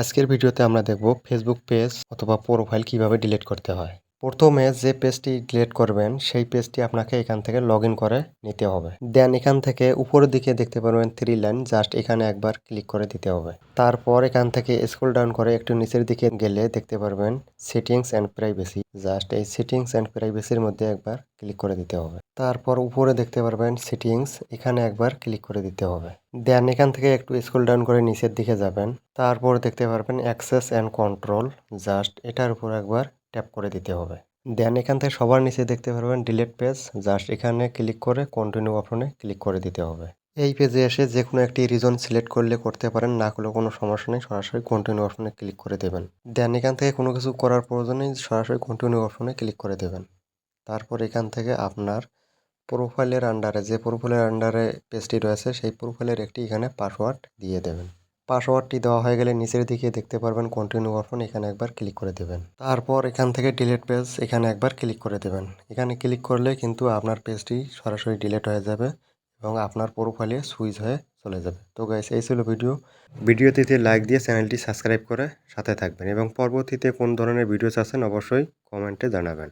আজকের ভিডিওতে আমরা দেখব ফেসবুক পেজ অথবা প্রোফাইল কীভাবে ডিলিট করতে হয়। প্রথমে যে পেজটি ডিলিট করবেন, সেই পেজটি আপনাকে এখান থেকে লগ করে নিতে হবে। দেন এখান থেকে উপরের দিকে দেখতে পারবেন থ্রি লাইন জাস্ট এখানে একবার ক্লিক করে দিতে হবে। তারপর এখান থেকে স্ক্রল ডাউন করে একটু নিচের দিকে গেলে দেখতে পারবেন সেটিংস অ্যান্ড প্রাইভেসি জাস্ট এই সেটিংস অ্যান্ড প্রাইভেসির মধ্যে একবার ক্লিক করে দিতে হবে। তারপর উপরে দেখতে পারবেন সেটিংস এখানে একবার ক্লিক করে দিতে হবে। দেন এখান থেকে একটু স্ক্রল ডাউন করে নিচের দিকে যাবেন। তারপর দেখতে পারবেন অ্যাক্সেস অ্যান্ড কন্ট্রোল জাস্ট এটার উপর একবার ট্যাপ করে দিতে হবে। দেন এখান থেকে সবার নিচে দেখতে পারবেন ডিলেট পেজ জাস্ট এখানে ক্লিক করে কন্টিনিউ অপশনে ক্লিক করে দিতে হবে। এই পেজে এসে যে কোনো একটি রিজন সিলেক্ট করলে করতে পারেন, না করলে কোনো সমস্যা নেই, সরাসরি কন্টিনিউ অপশনে ক্লিক করে দেবেন। দেন এখান থেকে কোনো কিছু করার প্রয়োজন নেই, সরাসরি কন্টিনিউ অপশনে ক্লিক করে দেবেন। তারপর এখান থেকে আপনার প্রোফাইলের আন্ডারে, যে প্রোফাইলের আন্ডারে পেজটি রয়েছে, সেই প্রোফাইলের একটি এখানে পাসওয়ার্ড দিয়ে দেবেন। পাসওয়ার্ডটি দেওয়া হয়ে গেলে নিচের দিকে দেখতে পারবেন কন্টিনিউ অপশন এখানে একবার ক্লিক করে দেবেন। তারপর এখান থেকে ডিলেট পেজ এখানে একবার ক্লিক করে দেবেন। এখানে ক্লিক করলে কিন্তু আপনার পেজটি সরাসরি ডিলেট হয়ে যাবে এবং আপনার প্রোফাইলে সুইচ হয়ে চলে যাবে। তো গাইস এই ছিল ভিডিও ভিডিওটিতে লাইক দিয়ে চ্যানেলটি সাবস্ক্রাইব করে সাথে থাকবেন এবং পরবর্তীতে কোন ধরনের ভিডিও চাচ্ছেন অবশ্যই কমেন্টে জানাবেন।